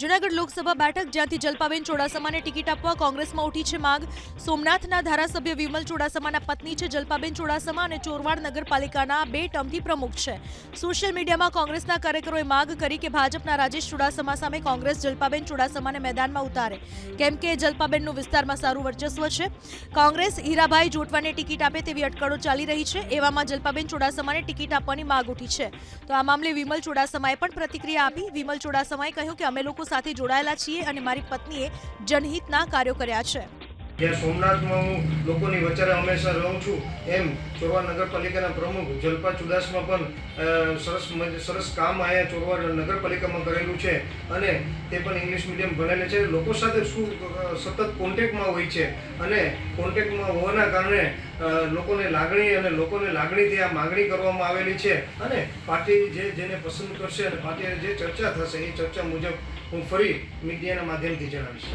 જૂનાગઢ લોકસભા બેઠક, જ્યાંથી જલપાબેન ચોડાસમાને ટિકિટ આપવા કોંગ્રેસમાં ઉઠી છે માંગ. સોમનાથના ધારાસભ્ય વિમલ ચોડાસમાના પત્ની છે જલપાબેન ચોડાસમા અને ચોરવાડ નગરપાલિકાના બે ટર્મથી પ્રમુખ છે. સોશિયલ મીડિયામાં કોંગ્રેસના કાર્યકરોએ માંગ કરી કે ભાજપના રાજેશ ચુડાસમા સામે કોંગ્રેસ જલપાબેન ચુડાસમાને મેદાનમાં ઉતારે. કેમ કે જલપાબેનનું વિસ્તારમાં સારું વર્ચસ્વ છે. કોંગ્રેસ હીરાભાઈ જોટવાને ટિકિટ આપે તેવી અટકળો ચાલી રહી છે. એવામાં જલપાબેન ચુડાસમાને ટિકિટ આપવાની માંગ ઉઠી છે. તો આ મામલે વિમલ ચુડાસમાએ પણ પ્રતિક્રિયા આપી. વિમલ ચુડાસમાએ કહ્યું કે અમે લોકો સાથે જોડાયેલા છીએ અને મારી પત્નીએ જનહિતના કાર્યો કર્યા છે. જ્યાં સોમનાથમાં હું લોકોની વચ્ચે હંમેશા રહું છું, એમ ચોરવા નગરપાલિકાના પ્રમુખ જલપા ચુડાસમા પણ સરસ સરસ કામ અહીંયા ચોરવા નગરપાલિકામાં કરેલું છે અને તે પણ ઇંગ્લિશ મીડિયમ ભણેલે છે. લોકો સાથે શું સતત કોન્ટેક્ટમાં હોય છે અને કોન્ટેક્ટમાં હોવાના કારણે લોકોને લાગણી અને લોકોને લાગણીથી આ માગણી કરવામાં આવેલી છે અને પાર્ટી જે, જેને પસંદ કરશે અને પાર્ટીને જે ચર્ચા થશે, એ ચર્ચા મુજબ હું ફરી મીડિયાના માધ્યમથી જણાવીશ.